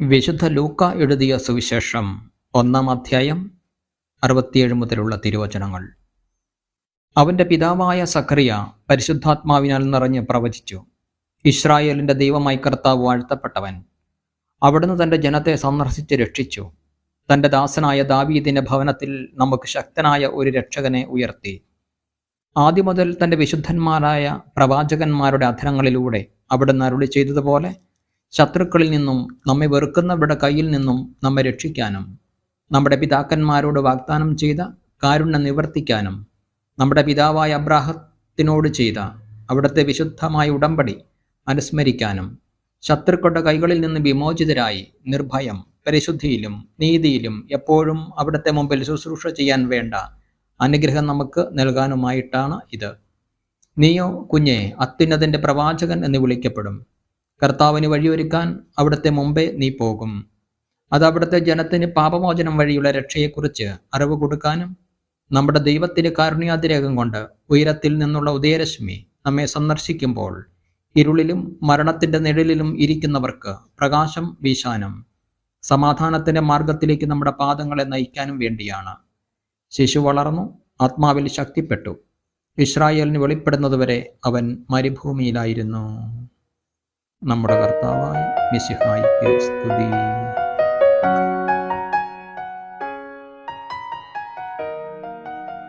വിശുദ്ധ ലൂക്ക എഴുതിയ സുവിശേഷം ഒന്നാം അധ്യായം അറുപത്തിയേഴ് മുതലുള്ള തിരുവചനങ്ങൾ. അവന്റെ പിതാവായ സഖറിയ പരിശുദ്ധാത്മാവിനാൽ നിറഞ്ഞ് പ്രവചിച്ചു. ഇസ്രായേലിന്റെ ദൈവമായി കർത്താവ് വാഴ്ത്തപ്പെട്ടവൻ അവിടുന്ന് തന്റെ ജനത്തെ സന്ദർശിച്ച് രക്ഷിച്ചു. തന്റെ ദാസനായ ദാവീദിന്റെ ഭവനത്തിൽ നമുക്ക് ശക്തനായ ഒരു രക്ഷകനെ ഉയർത്തി. ആദ്യം മുതൽ തന്റെ വിശുദ്ധന്മാരായ പ്രവാചകന്മാരുടെ അധരങ്ങളിലൂടെ അവിടുന്ന് അരുളി ചെയ്തതുപോലെ ശത്രുക്കളിൽ നിന്നും നമ്മെ വെറുക്കുന്നവരുടെ കയ്യിൽ നിന്നും നമ്മെ രക്ഷിക്കാനും നമ്മുടെ പിതാക്കന്മാരോട് വാഗ്ദാനം ചെയ്ത കാരുണ്യം നിവർത്തിക്കാനും നമ്മുടെ പിതാവായ അബ്രാഹത്തിനോട് ചെയ്ത അവിടുത്തെ വിശുദ്ധമായ ഉടമ്പടി അനുസ്മരിക്കാനും ശത്രുക്കളുടെ കൈകളിൽ നിന്ന് വിമോചിതരായി നിർഭയം പരിശുദ്ധിയിലും നീതിയിലും എപ്പോഴും അവിടുത്തെ മുമ്പിൽ ശുശ്രൂഷ ചെയ്യാൻ വേണ്ട അനുഗ്രഹം നമുക്ക് നൽകാനുമായിട്ടാണ് ഇത്. നീയോ കുഞ്ഞെ അത്യുന്നതിന്റെ പ്രവാചകൻ എന്ന് വിളിക്കപ്പെടും. കർത്താവിന് വഴിയൊരുക്കാൻ അവിടുത്തെ മുമ്പേ നീ പോകും. അത് അവിടുത്തെ ജനത്തിന് പാപമോചനം വഴിയുള്ള രക്ഷയെക്കുറിച്ച് അറിവ് കൊടുക്കാനും നമ്മുടെ ദൈവത്തിന് കാരുണ്യാതിരേകം കൊണ്ട് ഉയരത്തിൽ നിന്നുള്ള ഉദയരശ്മി നമ്മെ സന്ദർശിക്കുമ്പോൾ ഇരുളിലും മരണത്തിന്റെ നിഴലിലും ഇരിക്കുന്നവർക്ക് പ്രകാശം വീശാനും സമാധാനത്തിന്റെ മാർഗത്തിലേക്ക് നമ്മുടെ പാദങ്ങളെ നയിക്കാനും വേണ്ടിയാണ്. ശിശു വളർന്നു ആത്മാവിൽ ശക്തിപ്പെട്ടു. ഇസ്രായേലിന് വെളിപ്പെടുന്നതുവരെ അവൻ മരുഭൂമിയിലായിരുന്നു. നമ്മുടെ കർത്താവായ മിസിഹായിക്ക് സ്തുതി.